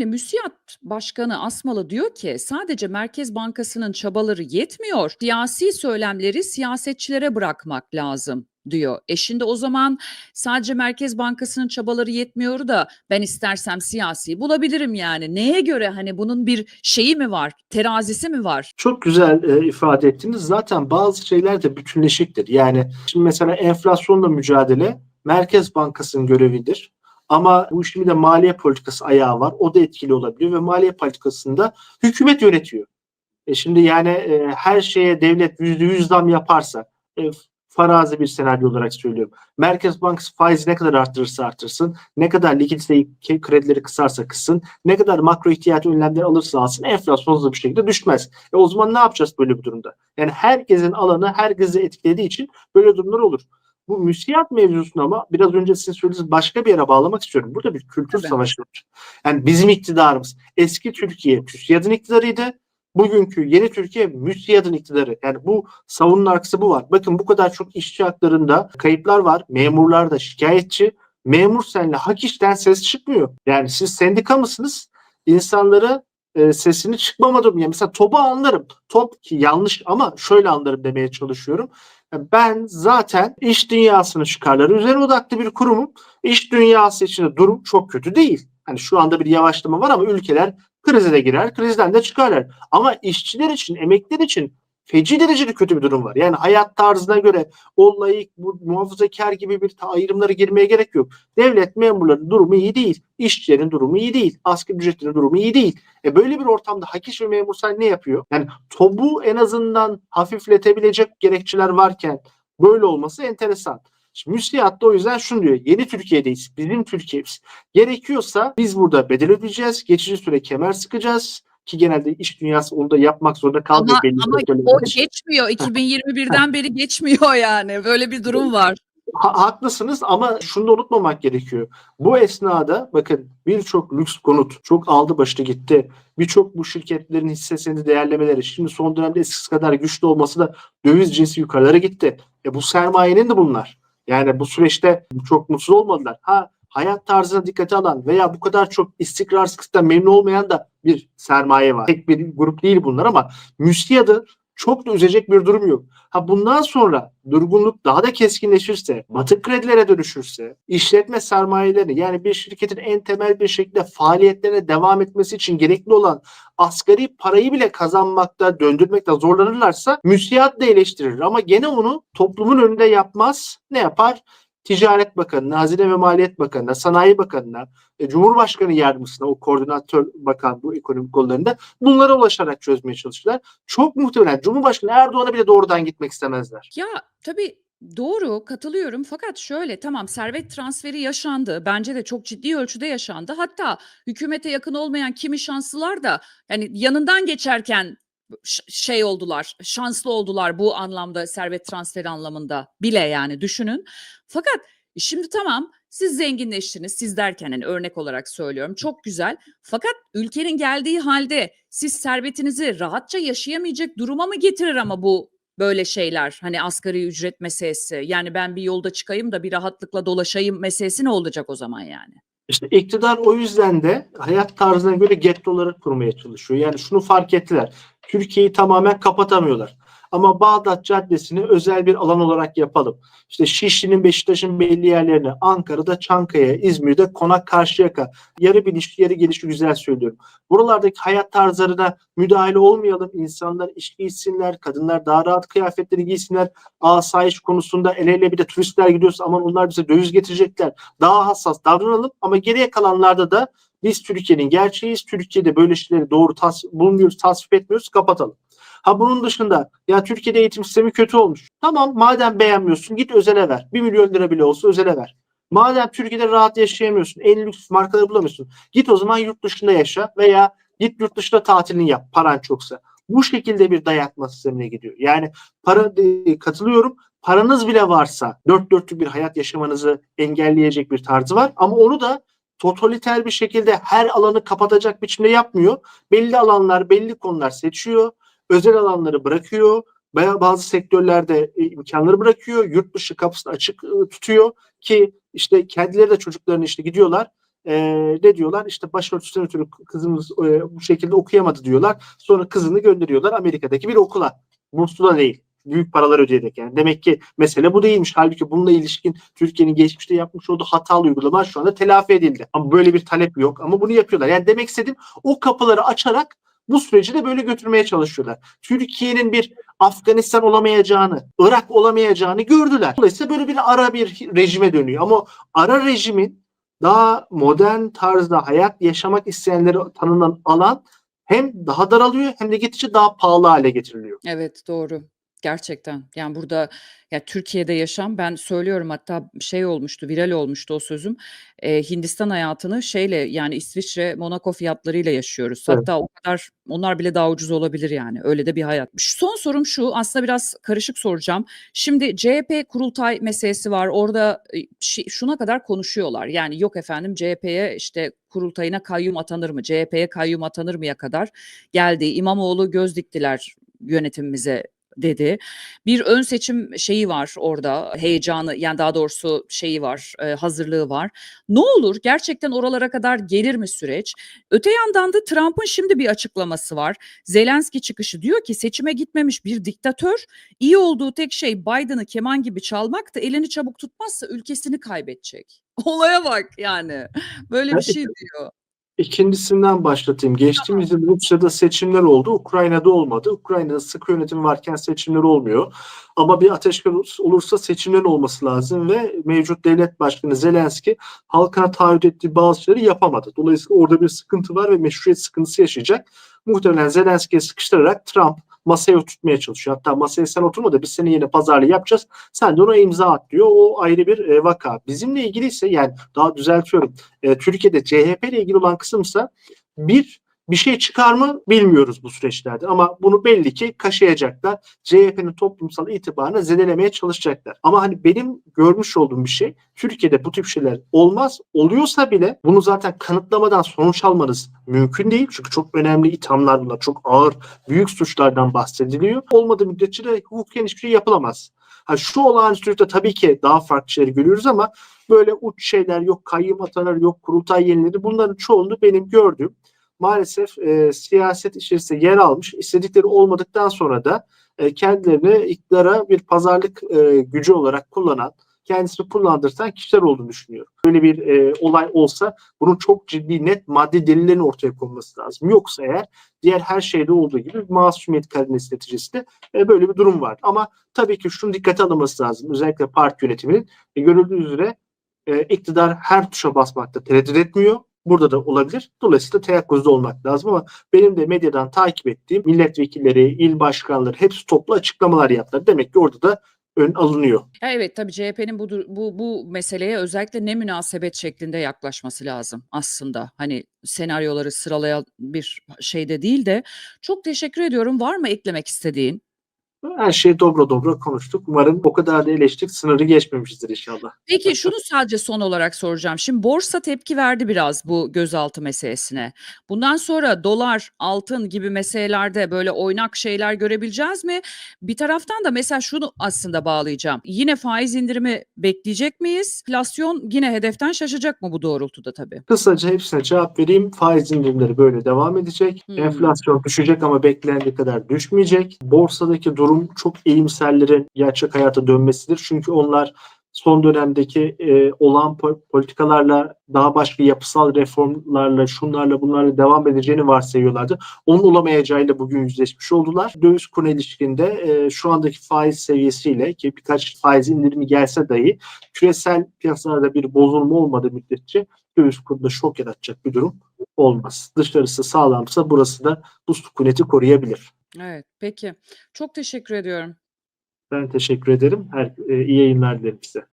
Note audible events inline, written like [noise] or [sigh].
önemli. MÜSİAD Başkanı Asmalı diyor ki sadece Merkez Bankası'nın çabaları yetmiyor. Siyasi söylemleri siyasetçilere bırakmak lazım diyor. E şimdi o zaman sadece Merkez Bankası'nın çabaları yetmiyor da ben istersem siyasi bulabilirim yani. Neye göre hani bunun bir şeyi mi var? Terazisi mi var? Çok güzel e, ifade ettiniz. Zaten bazı şeyler de bütünleşiktir. Yani şimdi mesela enflasyonla mücadele Merkez Bankası'nın görevidir. Ama bu işin bir de maliye politikası ayağı var. O da etkili olabiliyor ve maliye politikasında hükümet yönetiyor. E şimdi yani e, her şeye devlet yüzde yüz zam yaparsa e, farazi bir senaryo olarak söylüyorum. Merkez Bankası faizi ne kadar arttırırsa arttırsın, ne kadar likiditeyi kredileri kısarsa kıssın, ne kadar makro ihtiyati önlemleri alırsa alsın enflasyon hızlı bir şekilde düşmez. E o zaman ne yapacağız böyle bir durumda? Yani herkesin alanı herkesi etkilediği için böyle durumlar olur. Bu müsiyat mevzusunu ama biraz önce sizin söylediğiniz başka bir yere bağlamak istiyorum. Burada bir kültür Tabii. savaşı var. Yani bizim iktidarımız eski Türkiye TÜSİAD'ın iktidarıydı. Bugünkü yeni Türkiye müsiyadın iktidarı. Yani bu savunun arkası bu var. Bakın bu kadar çok işçi haklarında kayıplar var. Memurlar da şikayetçi. Memur senle hak işten ses çıkmıyor. Yani siz sendika mısınız? İnsanlara e, sesini çıkmamadım. Yani mesela TOB'u anlarım. TOB ki yanlış ama şöyle anlarım demeye çalışıyorum. Yani Ben zaten iş dünyasının çıkarları üzerine odaklı bir kurumum. İş dünyası içinde durum çok kötü değil. Hani şu anda bir yavaşlama var ama ülkeler krize de girer, krizden de çıkarlar. Ama işçiler için, emekliler için feci derecede kötü bir durum var. Yani hayat tarzına göre o layık, bu muhafazakar gibi bir ayrımlara girmeye gerek yok. Devlet memurlarının durumu iyi değil. İşçilerin durumu iyi değil. Asgari ücretlerin durumu iyi değil. E böyle bir ortamda hak iş ve memursal ne yapıyor? Yani TOB'u en azından hafifletebilecek gerekçeler varken böyle olması enteresan. Şimdi müsiat da o yüzden şunu diyor. Yeni Türkiye'deyiz. Bizim Türkiye'miz. Gerekiyorsa biz burada bedel ödeyeceğiz. Geçici süre kemer sıkacağız. Ki genelde iş dünyası onu da yapmak zorunda kalmıyor. Ama, belli ama o geçmiyor. 2021'den beri geçmiyor yani. Böyle bir durum var. Ha- haklısınız ama şunu da unutmamak gerekiyor. Bu esnada bakın birçok lüks konut çok aldı başını gitti. Birçok bu şirketlerin hisse senedi değerlemeleri şimdi son dönemde eskisi kadar güçlü olması da döviz cinsi yukarılara gitti. E bu sermayenin de bunlar. Yani bu süreçte çok mutsuz olmadılar. Ha hayat tarzına dikkate alan veya bu kadar çok istikrarsızlıktan memnun olmayan da bir sermaye var. Tek bir grup değil bunlar ama müstiyadı çok da üzecek bir durum yok. Ha bundan sonra durgunluk daha da keskinleşirse, batık kredilere dönüşürse, işletme sermayelerini yani bir şirketin en temel bir şekilde faaliyetlerine devam etmesi için gerekli olan asgari parayı bile kazanmakta, döndürmekte zorlanırlarsa müsiyat da eleştirir. Ama gene onu toplumun önünde yapmaz. Ne yapar? Ticaret Bakanı'na, Hazine ve Maliyet Bakanı'na, Sanayi Bakanı'na, e, Cumhurbaşkanı Yardımcısına, o koordinatör bakan bu ekonomik kollarında bunlara ulaşarak çözmeye çalışırlar. Çok muhtemelen Cumhurbaşkanı Erdoğan'a bile doğrudan gitmek istemezler. Ya tabii doğru katılıyorum fakat şöyle tamam servet transferi yaşandı. Bence de çok ciddi ölçüde yaşandı. Hatta hükümete yakın olmayan kimi şanslılar da yani yanından geçerken şey oldular, şanslı oldular bu anlamda servet transferi anlamında bile yani düşünün. Fakat şimdi tamam siz zenginleştiniz, siz derken hani örnek olarak söylüyorum çok güzel. Fakat ülkenin geldiği halde siz servetinizi rahatça yaşayamayacak duruma mı getirir ama bu böyle şeyler hani asgari ücret meselesi yani ben bir yolda çıkayım da bir rahatlıkla dolaşayım meselesi ne olacak o zaman yani? İşte iktidar o yüzden de hayat tarzına göre gettoları kurmaya çalışıyor. Yani şunu fark ettiler. Türkiye'yi tamamen kapatamıyorlar. Ama Bağdat Caddesi'ni özel bir alan olarak yapalım. İşte Şişli'nin, Beşiktaş'ın belli yerlerini, Ankara'da Çankaya, İzmir'de Konak Karşıyaka. Yarı bilinçli, yarı gelişi güzel söylüyorum. Buralardaki hayat tarzlarına müdahale olmayalım. İnsanlar iş giysinler, kadınlar daha rahat kıyafetleri giysinler. Asayiş konusunda el ele bir de turistler gidiyorsa aman onlar bize döviz getirecekler. Daha hassas davranalım ama geriye kalanlarda da biz Türkiye'nin gerçeğiyiz. Türkiye'de böyle şeyleri doğru tas bulmuyoruz, tasvip etmiyoruz, kapatalım. Ha bunun dışında ya Türkiye'de eğitim sistemi kötü olmuş. Tamam madem beğenmiyorsun git özele ver. 1 milyon lira bile olsa özele ver. Madem Türkiye'de rahat yaşayamıyorsun, en lüks markaları bulamıyorsun. Git o zaman yurt dışında yaşa veya git yurt dışında tatilini yap paran çoksa. Bu şekilde bir dayatma sistemine gidiyor. Yani para e, katılıyorum. Paranız bile varsa dört dörtlük bir hayat yaşamanızı engelleyecek bir tarzı var. Ama onu da totaliter bir şekilde her alanı kapatacak biçimde yapmıyor. Belli alanlar, belli konular seçiyor. Özel alanları bırakıyor. Bazı sektörlerde e, imkanları bırakıyor. Yurt dışı kapısını açık e, tutuyor ki işte kendileri de çocuklarını işte gidiyorlar. Ee, ne diyorlar? İşte başörtüsünden ötürü kızımız e, bu şekilde okuyamadı diyorlar. Sonra kızını gönderiyorlar Amerika'daki bir okula. Burslu değil. Büyük paralar ödeyerek yani. Demek ki mesele bu değilmiş. Halbuki bununla ilişkin Türkiye'nin geçmişte yapmış olduğu hatalı uygulamalar şu anda telafi edildi. Ama böyle bir talep yok. Ama bunu yapıyorlar. Yani demek istediğim o kapıları açarak bu süreci de böyle götürmeye çalışıyorlar. Türkiye'nin bir Afganistan olamayacağını, Irak olamayacağını gördüler. Dolayısıyla böyle bir ara bir rejime dönüyor. Ama ara rejimin daha modern tarzda hayat yaşamak isteyenlere tanınan alan hem daha daralıyor hem de gittikçe daha pahalı hale getiriliyor. Evet, doğru. Gerçekten. Yani burada ya Türkiye'de yaşam ben söylüyorum hatta şey olmuştu, viral olmuştu o sözüm. Eee, Hindistan hayatını şeyle yani İsviçre, Monaco fiyatlarıyla yaşıyoruz. Evet. Hatta o kadar onlar bile daha ucuz olabilir yani. Öyle de bir hayat. Son sorum şu, aslında biraz karışık soracağım. Şimdi CHP kurultay meselesi var. Orada e, şi- şuna kadar konuşuyorlar. Yani yok efendim CHP'ye işte kurultayına kayyum atanır mı? CHP'ye kayyum atanır mıya kadar geldi. İmamoğlu göz diktiler yönetimimize dedi. Bir ön seçim şeyi var orada, heyecanı yani daha doğrusu şeyi var, eee, hazırlığı var. Ne olur gerçekten oralara kadar gelir mi süreç? Öte yandan da Trump'ın şimdi bir açıklaması var. Zelenski çıkışı diyor ki seçime gitmemiş bir diktatör iyi olduğu tek şey Biden'ı keman gibi çalmak da elini çabuk tutmazsa ülkesini kaybedecek. [laughs] Olaya bak yani. Böyle bir şey diyor. İkincisinden başlatayım. Geçtiğimiz yıl Rusya'da seçimler oldu. Ukrayna'da olmadı. Ukrayna'da sıkı yönetim varken seçimler olmuyor. Ama bir ateşkes olursa seçimlerin olması lazım ve mevcut devlet başkanı Zelenski halkına taahhüt ettiği bazı şeyleri yapamadı. Dolayısıyla orada bir sıkıntı var ve meşruiyet sıkıntısı yaşayacak. Muhtemelen Zelenski'yi sıkıştırarak Trump masaya oturtmaya çalışıyor. Hatta masaya sen oturma da biz senin yerine pazarlığı yapacağız. Sen de ona imza at diyor. O ayrı bir e, vaka. Bizimle ilgili ise yani daha düzeltiyorum. E, Türkiye'de CHP ile ilgili olan kısımsa bir bir şey çıkar mı bilmiyoruz bu süreçlerde ama bunu belli ki kaşıyacaklar. CHP'nin toplumsal itibarını zedelemeye çalışacaklar. Ama hani benim görmüş olduğum bir şey Türkiye'de bu tip şeyler olmaz. Oluyorsa bile bunu zaten kanıtlamadan sonuç almanız mümkün değil. Çünkü çok önemli ithamlar bunlar. Çok ağır, büyük suçlardan bahsediliyor. Olmadığı müddetçe de hukuken hiçbir şey yapılamaz. Ha, şu olağanüstülükte tabii ki daha farklı şeyleri görüyoruz ama böyle uç şeyler yok kayyum atanır yok kurultay yenileri bunların çoğunu benim gördüğüm maalesef e, siyaset içerisinde yer almış istedikleri olmadıktan sonra da e, kendilerini iktidara bir pazarlık e, gücü olarak kullanan kendisini kullandırtan kişiler olduğunu düşünüyorum. Böyle bir e, olay olsa bunun çok ciddi net maddi delillerin ortaya konması lazım. Yoksa eğer diğer her şeyde olduğu gibi masumiyet karinesi neticesinde e, böyle bir durum var. Ama tabii ki şunu dikkate alınması lazım. Özellikle parti yönetiminin e, görüldüğü üzere e, iktidar her tuşa basmakta tereddüt etmiyor. Burada da olabilir. Dolayısıyla teyakkuzda olmak lazım ama benim de medyadan takip ettiğim milletvekilleri, il başkanları hepsi toplu açıklamalar yaptılar. Demek ki orada da ön alınıyor. Ya evet tabii CHP'nin bu bu bu meseleye özellikle ne münasebet şeklinde yaklaşması lazım aslında. Hani senaryoları sıralayan bir şeyde değil de çok teşekkür ediyorum. Var mı eklemek istediğin? Her şeyi dobra dobra konuştuk. Umarım o kadar da eleştik sınırı geçmemişizdir inşallah. Peki şunu sadece son olarak soracağım. Şimdi borsa tepki verdi biraz bu gözaltı meselesine. Bundan sonra dolar, altın gibi meselelerde böyle oynak şeyler görebileceğiz mi? Bir taraftan da mesela şunu aslında bağlayacağım. Yine faiz indirimi bekleyecek miyiz? Enflasyon yine hedeften şaşacak mı bu doğrultuda tabii? Kısaca hepsine cevap vereyim. Faiz indirimleri böyle devam edecek. Hmm. Enflasyon düşecek ama beklendiği kadar düşmeyecek. Borsadaki durum çok iyimserlerin gerçek hayata dönmesidir. Çünkü onlar son dönemdeki e, olan po- politikalarla daha başka yapısal reformlarla şunlarla bunlarla devam edeceğini varsayıyorlardı. Onun olamayacağıyla bugün yüzleşmiş oldular. Döviz kuruna ilişkinde e, şu andaki faiz seviyesiyle ki birkaç faiz indirimi gelse dahi küresel piyasalarda bir bozulma olmadığı müddetçe döviz kurunda şok yaratacak bir durum olmaz. Dışarısı sağlamsa burası da bu sükuneti koruyabilir. Evet, peki. Çok teşekkür ediyorum. Ben teşekkür ederim. Her, e, iyi yayınlar dilerim size.